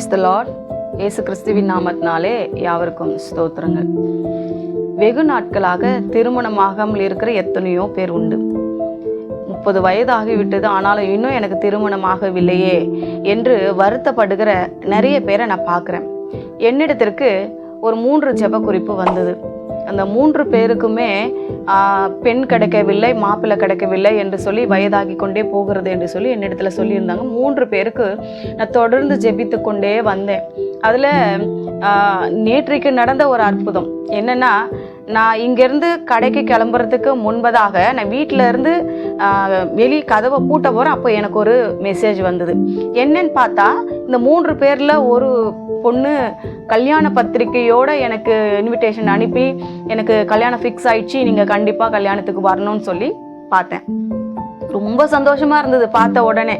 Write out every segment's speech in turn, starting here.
Praise the Lord இயேசு கிறிஸ்துவின் நாமத்தினாலே யாவருக்கும் ஸ்தோத்திரங்கள். வெகு நாட்களாக திருமணமாகாமல் இருக்கிற எத்தனையோ பேர் உண்டு. முப்பது வயதாகிவிட்டது ஆனாலும் இன்னும் எனக்கு திருமணம் ஆகவில்லையே என்று வருத்தப்படுகிற நிறைய பேரை நான் பார்க்குறேன். என்னிடத்திற்கு ஒரு மூன்று ஜெப குறிப்பு வந்தது. அந்த மூன்று பேருக்குமே பெண் கிடைக்கவில்லை மாப்பிள்ளை கிடைக்கவில்லை என்று சொல்லி வயதாகி கொண்டே போகிறது என்று சொல்லி என்னிடத்துல சொல்லியிருந்தாங்க. மூன்று பேருக்கு நான் தொடர்ந்து ஜெபித்து கொண்டே வந்தேன். அதில் நேற்றைக்கு நடந்த ஒரு அற்புதம். என்னென்னா நான் இங்கேருந்து கடைக்கு கிளம்புறதுக்கு முன்பதாக நான் வீட்டிலேருந்து வெளி கதவை பூட்ட போகிறேன் அப்போ எனக்கு ஒரு மெசேஜ் வந்தது. என்னன்னு பார்த்தா இந்த மூன்று பேரில் ஒரு பொண்ணு கல்யாண பத்திரிக்கையோடு எனக்கு இன்விடேஷன் அனுப்பி எனக்கு கல்யாணம் ஃபிக்ஸ் ஆயிடுச்சு நீங்கள் கண்டிப்பாக கல்யாணத்துக்கு வரணும்னு சொல்லி பார்த்தேன். ரொம்ப சந்தோஷமாக இருந்தது பார்த்த உடனே.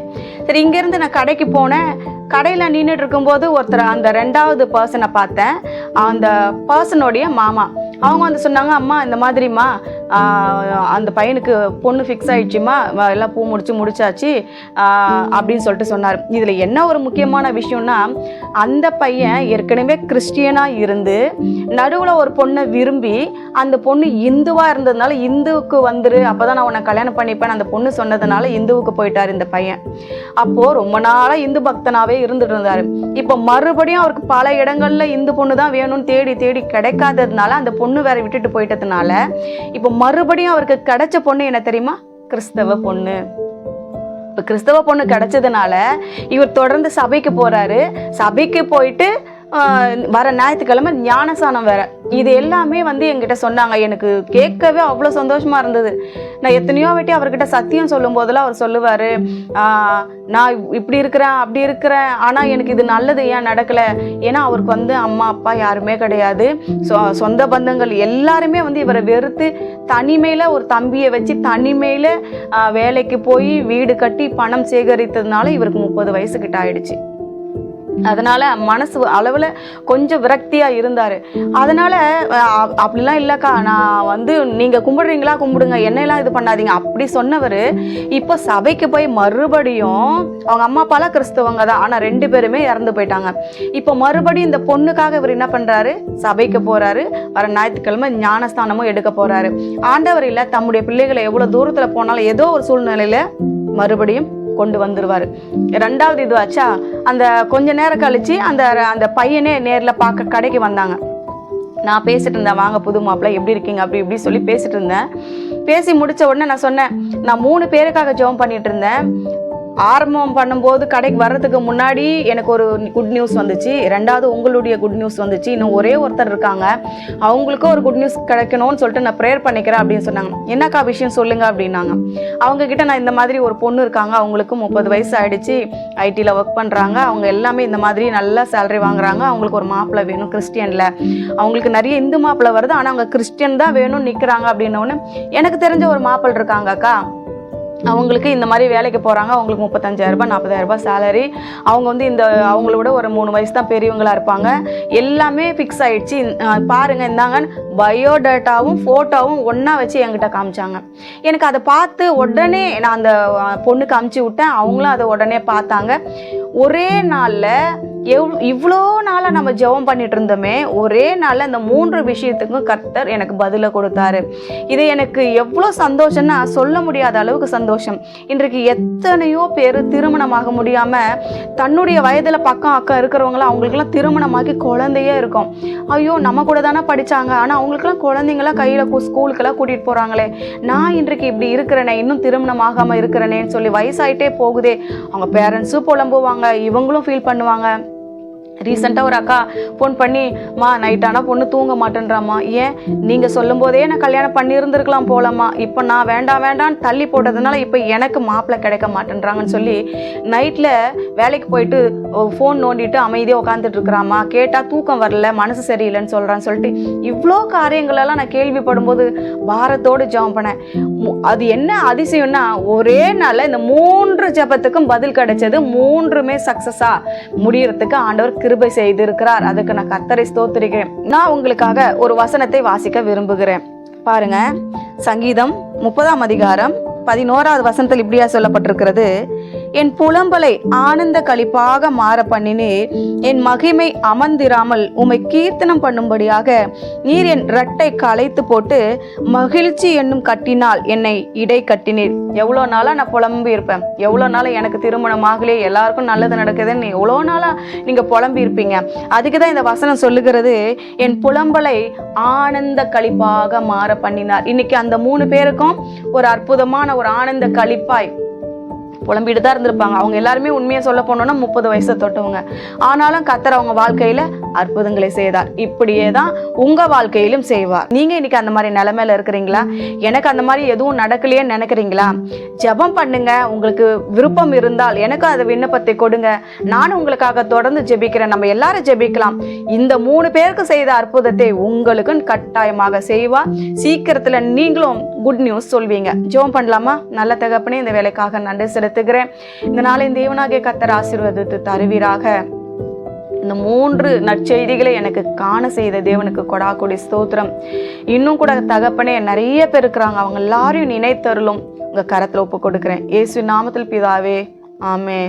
சரி இங்கேருந்து நான் கடைக்கு போனேன். கடையில் நின்றுட்டு இருக்கும்போது ஒருத்தர் அந்த ரெண்டாவது பர்சனை பார்த்தேன். அந்த பர்சனுடைய மாமா. அவங்க வந்து சொன்னாங்க அம்மா இந்த மாதிரிம்மா அந்த பையனுக்கு பொண்ணு ஃபிக்ஸ் ஆயிடுச்சுமா? எல்லாம் பூ முடிச்சு முடிச்சாச்சு. அப்படின்னு சொல்லிட்டு சொன்னார். இதில் என்ன ஒரு முக்கியமான விஷயம்னா அந்த பையன் ஏற்கனவே கிறிஸ்டியனாக இருந்து நடுவில் ஒரு பொண்ணை விரும்பி அந்த பொண்ணு இந்துவாக இருந்ததுனால இந்துவுக்கு வந்துரு அப்போ தான் நான் உன்னை கல்யாணம் பண்ணிப்பேன் அந்த பொண்ணு சொன்னதுனால இந்துவுக்கு போயிட்டார் இந்த பையன். அப்போது ரொம்ப நாளாக இந்து பக்தனாகவே இருந்துட்டு இருந்தார். இப்போ மறுபடியும் அவருக்கு பல இடங்களில் இந்து பொண்ணு தான் வேணும்னு தேடி தேடி கிடைக்காததுனால அந்த பொண்ணு வேற விட்டுட்டு போயிட்டதுனால இப்போ மறுபடியும் அவருக்கு கிடைச்ச பொண்ணு என்ன தெரியுமா? கிறிஸ்தவ பொண்ணு. இப்போ கிறிஸ்தவ பொண்ணு கிடைச்சதுனால இவர் தொடர்ந்து சபைக்கு போறாரு. சபைக்கு போயிட்டு வர ஞாயிற்றுக்கிழமை ஞானசானம் வேற. இது எல்லாமே வந்து என்கிட்ட சொன்னாங்க. எனக்கு கேட்கவே அவ்வளோ சந்தோஷமா இருந்தது. நான் எத்தனையோ வாட்டி அவர்கிட்ட சத்தியம் சொல்லும் போதெல்லாம் அவர் சொல்லுவார். நான் இப்படி இருக்கிறேன் அப்படி இருக்கிறேன். ஆனால் எனக்கு இது நல்லது ஏன் நடக்கலை? ஏன்னா அவருக்கு வந்து அம்மா அப்பா யாருமே கிடையாது. சொ சொந்த பந்தங்கள் எல்லாருமே வந்து இவரை வெறுத்து தனிமையில் ஒரு தம்பியை வச்சு தனிமையில் வேலைக்கு போய் வீடு கட்டி பணம் சேகரித்ததுனால இவருக்கு முப்பது வயசு கிட்ட ஆயிடுச்சு. அதனால மனசு அளவில் கொஞ்சம் விரக்தியாக இருந்தார். அதனால அப்படிலாம் இல்லைக்கா நான் வந்து நீங்கள் கும்பிடுறீங்களா கும்பிடுங்க என்னையெல்லாம் இது பண்ணாதீங்க அப்படி சொன்னவர் இப்போ சபைக்கு போய் மறுபடியும் அவங்க அம்மா அப்பாலாம் கிறிஸ்தவங்க தான் ஆனால் ரெண்டு பேருமே இறந்து போயிட்டாங்க. இப்போ மறுபடியும் இந்த பொண்ணுக்காக இவர் என்ன பண்ணுறாரு சபைக்கு போகிறாரு வர ஞாயிற்றுக்கிழமை ஞானஸ்தானமும் எடுக்க போகிறாரு ஆண்டவர் இல்லை தம்முடைய பிள்ளைகளை எவ்வளோ தூரத்தில் போனாலும் ஏதோ ஒரு சூழ்நிலையில் மறுபடியும் கொண்டு வந்துடுவார் ரெண்டாவது இது ஆச்சா அந்த கொஞ்ச நேரம் கழிச்சு அந்த அந்த பையனே நேரில் பார்க்க கடைக்கு வந்தாங்க. நான் பேசிட்டு இருந்தேன் வாங்க புது மாப்பிள்ள எப்படி இருக்கீங்க? அப்படி இப்படி சொல்லி பேசிட்டு இருந்தேன். பேசி முடிச்ச உடனே நான் சொன்னேன் நான் மூணு பேருக்காக ஜெபம் பண்ணிட்டு இருந்தேன். ஆரம்பம் பண்ணும்போது கடைக்கு வர்றதுக்கு முன்னாடி எனக்கு ஒரு குட் நியூஸ் வந்துச்சு. ரெண்டாவது உங்களுடைய குட் நியூஸ் வந்துச்சு. இன்னும் ஒரே ஒருத்தர் இருக்காங்க. அவங்களுக்கும் ஒரு குட் நியூஸ் கிடைக்கணும்னு சொல்லிட்டு நான் ப்ரேயர் பண்ணிக்கிறேன் அப்படின்னு சொன்னாங்க. என்னக்கா விஷயம் சொல்லுங்க அப்படின்னாங்க. அவங்க கிட்ட நான் இந்த மாதிரி ஒரு பொண்ணு இருக்காங்க. அவங்களுக்கு முப்பது வயசு ஆயிடுச்சு. ஐடியில் ஒர்க் பண்ணுறாங்க அவங்க எல்லாமே இந்த மாதிரி நல்லா சேலரி வாங்குறாங்க. அவங்களுக்கு ஒரு மாப்பிள்ளை வேணும் கிறிஸ்டியனில். அவங்களுக்கு நிறைய இந்து மாப்பிள்ளை வருது. ஆனால் அவங்க கிறிஸ்டியன் தான் வேணும்னு நிற்கிறாங்க அப்படின்னோடனே எனக்கு தெரிஞ்ச ஒரு மாப்பிள்ளை இருக்காங்க அக்கா. அவங்களுக்கு இந்த மாதிரி வேலைக்கு போகிறாங்க அவங்களுக்கு முப்பத்தஞ்சாயிரரூபா நாற்பதாயிரரூபா சேலரி அவங்க வந்து இந்த அவங்களோட ஒரு மூணு வயசு தான் பெரியவங்களா இருப்பாங்க. எல்லாமே ஃபிக்ஸ் ஆகிடுச்சு பாருங்கள் இந்தாங்க பயோடேட்டாவும் ஃபோட்டோவும் ஒன்றா வச்சு என்கிட்ட காமிச்சாங்க. எனக்கு அதை பார்த்து உடனே நான் அந்த பொண்ணுக்கு அமுச்சு விட்டேன். அவங்களும் அதை உடனே பார்த்தாங்க. ஒரே நாளில் எவ் இவ்வளோ நாளாக நம்ம ஜெபம் பண்ணிட்டு இருந்தோமே ஒரே நாளில் இந்த மூன்று விஷயத்துக்கும் கர்த்தர் எனக்கு பதிலை கொடுத்தாரு. இது எனக்கு எவ்வளோ சந்தோஷம்னா சொல்ல முடியாத அளவுக்கு சந்தோஷம். இன்றைக்கு எத்தனையோ பேர் திருமணமாக முடியாமல் தன்னுடைய வயதில் பக்கம் அக்கம் இருக்கிறவங்களாம் அவங்களுக்குலாம் திருமணமாகி குழந்தையே இருக்கும். ஐயோ நம்ம கூட தானே படித்தாங்க ஆனால் அவங்களுக்குலாம் குழந்தைங்களாம் கையில் ஸ்கூலுக்கெல்லாம் கூட்டிகிட்டு போகிறாங்களே நான் இன்றைக்கு இப்படி இருக்கிறேனே இன்னும் திருமணம் ஆகாமல் இருக்கிறேனேன்னு சொல்லி வயசாயிட்டே போகுதே. அவங்க பேரண்ட்ஸும் புலம்புவாங்க இவங்களும் ஃபீல் பண்ணுவாங்க. ரீசெண்டாக ஒரு அக்கா ஃபோன் பண்ணி மா நைட் ஆனால் பொண்ணு தூங்க மாட்டேன்றாம்மா. ஏன்? நீங்கள் சொல்லும் போதே நான் கல்யாணம் பண்ணியிருந்துருக்கலாம் போலம்மா. இப்போ நான் வேண்டாம் வேண்டான்னு தள்ளி போட்டதுனால இப்போ எனக்கு மாப்பிள்ளை கிடைக்க மாட்டேன்றாங்கன்னு சொல்லி நைட்டில் வேலைக்கு போயிட்டு ஃபோன் நோண்டிட்டு அமைதியாக உட்காந்துட்டு இருக்கிறாம்மா. கேட்டால் தூக்கம் வரல மனசு சரியில்லைன்னு சொல்கிறான்னு சொல்லிட்டு இவ்வளோ காரியங்களெல்லாம் நான் கேள்விப்படும் போது பாரத்தோடு ஜெபம் பண்ணேன். அது என்ன அதிசயம்னா ஒரே நாளில் இந்த மூன்று ஜெபத்துக்கும் பதில் கிடைச்சது மூன்றுமே சக்ஸஸாக முடியறதுக்கு ஆண்டவர் கிருபை செய்திருக்கிறார். அதுக்கு நான் கத்தரை ஸ்தோத்திரிக்கிறேன். நான் உங்களுக்காக ஒரு வசனத்தை வாசிக்க விரும்புகிறேன். பாருங்க சங்கீதம் முப்பதாம் அதிகாரம் பதினோராவது வசனத்தில் இப்படியா சொல்லப்பட்டிருக்கிறது. என் புலம்பலை ஆனந்த களிப்பாக மாற பண்ணினீர் என் மகிமை அமர்ந்திராமல் உம்மை கீர்த்தனம் பண்ணும்படியாக நீர் என் ரட்டை களைத்து போட்டு மகிழ்ச்சி என்னும் கட்டினால் என்னை இடை கட்டினீர். எவ்வளோ நாளாக நான் புலம்பி இருப்பேன். எவ்வளோ நாளாக எனக்கு திருமணம் ஆகலே எல்லாருக்கும் நல்லது நடக்குதுன்னு எவ்வளோ நாளாக நீங்கள் புலம்பி இருப்பீங்க. அதுக்கு தான் இந்த வசனம் சொல்லுகிறது என் புலம்பலை ஆனந்த களிப்பாக மாற பண்ணினார். இன்னைக்கு அந்த மூணு பேருக்கும் ஒரு அற்புதமான ஒரு ஆனந்த கழிப்பாய் புலம்பிட்டு தான் இருந்திருப்பாங்க. அவங்க எல்லாருமே உண்மையை சொல்ல போனோம்னா முப்பது வயசை தொட்டவங்க. ஆனாலும் கத்தர் அவங்க வாழ்க்கையில அற்புதங்களை செய்தார். இப்படியே தான் உங்க வாழ்க்கையிலும் செய்வார். நீங்க இன்னைக்கு அந்த மாதிரி நிலைமையில இருக்கிறீங்களா? எனக்கு அந்த மாதிரி எதுவும் நடக்கலையேன்னு நினைக்கிறீங்களா? ஜெபம் பண்ணுங்க. உங்களுக்கு விருப்பம் இருந்தால் எனக்கு அதை விண்ணப்பத்தை கொடுங்க. நானும் உங்களுக்காக தொடர்ந்து ஜெபிக்கிறேன். நம்ம எல்லாரும் ஜெபிக்கலாம். இந்த மூணு பேருக்கு செய்த அற்புதத்தை உங்களுக்கும் கட்டாயமாக செய்வா சீக்கிரத்துல நீங்களும் குட் நியூஸ் சொல்வீங்க. ஜோம் பண்ணலாமா? நல்ல தகப்பனே இந்த வேலைக்காக நன்றி செலுத்துகிறேன். இந்த நாளின் தேவனாகிய கத்தர் ஆசீர்வாதத்தை தருவீராக. இந்த மூன்று நற்செய்திகளை எனக்கு காண செய்த தேவனுக்கு கொடா கொடி ஸ்தோத்திரம். இன்னும் கூட தகப்பனே நிறைய பேர் இருக்கிறாங்க. அவங்க எல்லாரையும் நினைத்தருளும். உங்கள் கரத்தில் ஒப்பு கொடுக்குறேன். இயேசு நாமத்தில் பிதாவே ஆமே